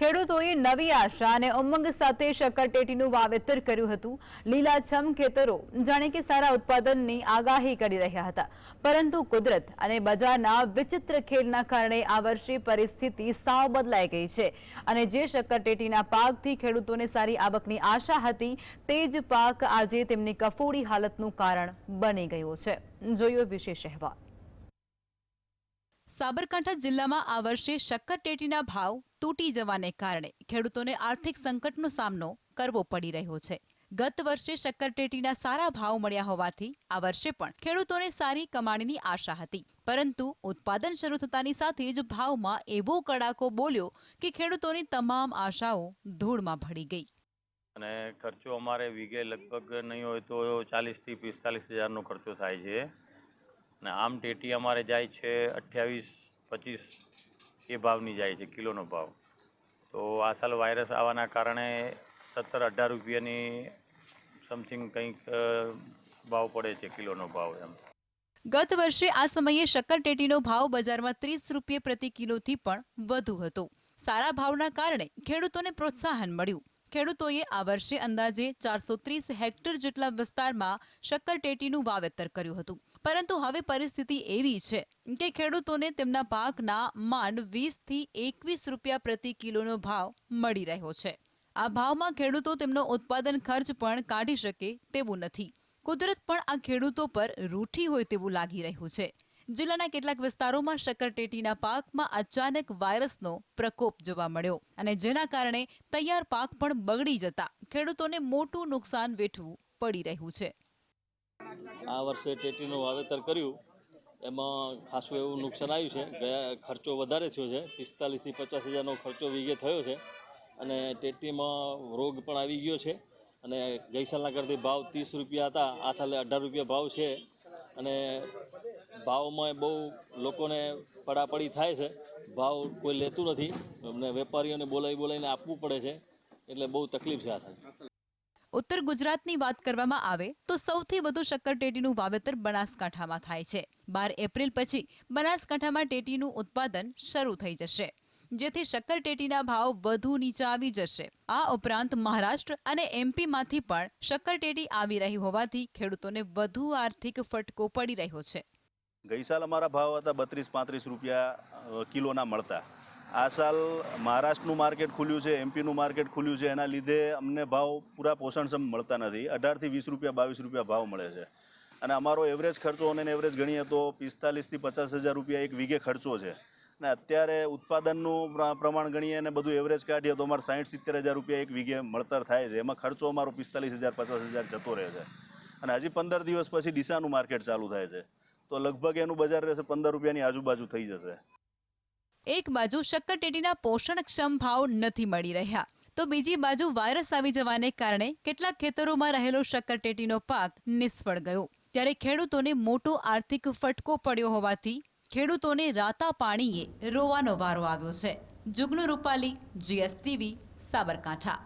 ખેડૂતોએ નવી આશા અને ઉમંગ સાથે શક્કરટેટીનું વાવેતર કર્યું હતું. લીલાછમ ખેતરો જાણે કે સારા ઉત્પાદનની આગાહી કરી રહ્યા હતા. પરંતુ કુદરત અને બજારના વિચિત્ર ખેલના કારણે આ વર્ષે પરિસ્થિતિ સાવ બદલાઈ ગઈ છે અને જે શક્કરટેટીના પાકથી ખેડૂતોને સારી આવકની આશા હતી, તે જ પાક આજે તેમની કફોડી હાલતનું કારણ બની ગયો છે. જોયો વિશેષ અહેવાલ. સાબરકાંઠા જિલ્લામાં આ વર્ષે શક્કરટેટીના ભાવ તૂટી જવાને કારણે ખેડૂતોને આર્થિક સંકટનો સામનો કરવો પડી રહ્યો છે. ગત વર્ષે શક્કરટેટીના સારા ભાવ મળ્યા હોવાથી આ વર્ષે પણ ખેડૂતોને સારી કમાણીની આશા હતી. પરંતુ ઉત્પાદન શરૂ થતાની સાથે જ ભાવમાં એવો કડાકો બોલ્યો કે ખેડૂતોની તમામ આશાઓ ધૂળમાં ભળી ગઈ. અને ખર્ચો અમારે વીઘે લગભગ નહીં હોય તો ચાલીસથી પિસ્તાલીસ હજારનો ખર્ચો થાય છે. અને આમ ટેટી અમારે જાય છે અઠ્યાવીસ, પચીસ એ ભાવની જાય છે, કિલોનો ભાવ. તો આ સાલ વાયરસ આવવાના કારણે સત્તર અઢાર રૂપિયાની સમથિંગ કંઈક ભાવ પડે છે, કિલોનો ભાવ એમ. ગત વર્ષે આ સમયે શક્કરટેટીનો ભાવ બજારમાં ત્રીસ રૂપિયા પ્રતિ કિલોથી પણ વધુ હતો. સારા ભાવના કારણે ખેડૂતોને પ્રોત્સાહન મળ્યું. ખેડૂતોએ આ વર્ષે અંદાજે ચારસો ત્રીસ હેક્ટર જેટલા વિસ્તારમાં શક્કરટેટીનું વાવેતર કર્યું હતું. પરંતુ હવે પરિસ્થિતિ એવી છે કે ખેડૂતોને તેમના પાકના માંડ વીસથી એકવીસ રૂપિયા પ્રતિ કિલોનો ભાવ મળી રહ્યો છે. આ ભાવમાં ખેડૂતો તેમનો ઉત્પાદન ખર્ચ પણ કાઢી શકે તેવું નથી. કુદરત પણ આ ખેડૂતો પર રૂઠી હોય તેવું લાગી રહ્યું છે. જિલ્લાના કેટલાક વિસ્તારોમાં શક્કરટેટીના પાકમાં અચાનક વાયરસનો પ્રકોપ જોવા મળ્યો અને જેના કારણે તૈયાર પાક પણ બગડી જતા ખેડૂતોને મોટું નુકસાન વેઠવું પડી રહ્યું છે. આ વર્ષે ટેટીનું વાવેતર કર્યું. એમાં ખાસું એવું નુકસાન આવ્યું છે. ગયા ખર્ચો વધારે થયો છે. પિસ્તાલીસથી પચાસ હજારનો ખર્ચો વીઘે થયો છે. અને ટેટીમાં રોગ પણ આવી ગયો છે. અને ગઈ કરતી ભાવ ત્રીસ રૂપિયા હતા. આ સાલે અઢાર રૂપિયા ભાવ છે. અને ભાવમાં બહુ લોકોને પડાપડી થાય છે. ભાવ કોઈ લેતું નથી. અમને વેપારીઓને બોલાવી બોલાવીને આપવું પડે છે. એટલે બહુ તકલીફ છે આ સાલ. ઉત્તર ગુજરાતની વાત કરવામાં આવે તો સૌથી વધુ શક્કરટેટીનું વાવેતર બનાસકાંઠામાં થાય છે. બાર એપ્રિલ પછી બનાસકાંઠામાં ટેટીનું ઉત્પાદન શરૂ થઈ જશે, જેથી શક્કરટેટીના ભાવ વધુ નીચા આવી જશે. આ ઉપરાંત મહારાષ્ટ્ર અને એમપીમાંથી પણ શક્કરટેટી આવી રહી હોવાથી ખેડૂતોને વધુ આર્થિક ફટકો પડી રહ્યો છે. ગઈ સાલ અમારા ભાવ હતા બત્રીસ પાંત્રીસ રૂપિયા કિલોના મળતા. આ સાલ મહારાષ્ટ્રનું માર્કેટ ખુલ્યું છે, એમપીનું માર્કેટ ખુલ્યું છે, એના લીધે અમને ભાવ પૂરા પોષણક્ષમ મળતા નથી. અઢારથી વીસ રૂપિયા, બાવીસ રૂપિયા ભાવ મળે છે. અને અમારો એવરેજ ખર્ચો અને એવરેજ ગણીએ તો પિસ્તાલીસથી પચાસ હજાર રૂપિયા એક વીઘે ખર્ચો છે. અને અત્યારે ઉત્પાદનનું પ્ર- પ્રમાણ ગણીએ અને બધું એવરેજ કાઢીએ તો અમારે સાઠ સિત્તેર હજાર રૂપિયા એક વીઘે મળતર થાય છે. એમાં ખર્ચો અમારો પિસ્તાલીસ હજાર, પચાસ હજાર જતો રહે છે. અને હજી પંદર દિવસ પછી ડીસાનું માર્કેટ ચાલુ થાય છે. તો લગભગ એનું બજાર રહેશે પંદર રૂપિયાની આજુબાજુ થઈ જશે. એક બાજુ શક્કરટેટીના પોષણક્ષમ ભાવ નથી મળી રહ્યા. તો બીજી બાજુ વાયરસ આવી જવાને કારણે કેટલાક ખેતરોમાં રહેલો શક્કરટેટીનો પાક નિષ્ફળ ગયો. ત્યારે ખેડૂતોને મોટો આર્થિક ફટકો પડ્યો હોવાથી ખેડૂતોને રાતા પાણીએ રોવાનો વારો આવ્યો છે. જુગનુ રૂપાલી, જીએસટીવી, સાબરકાંઠા.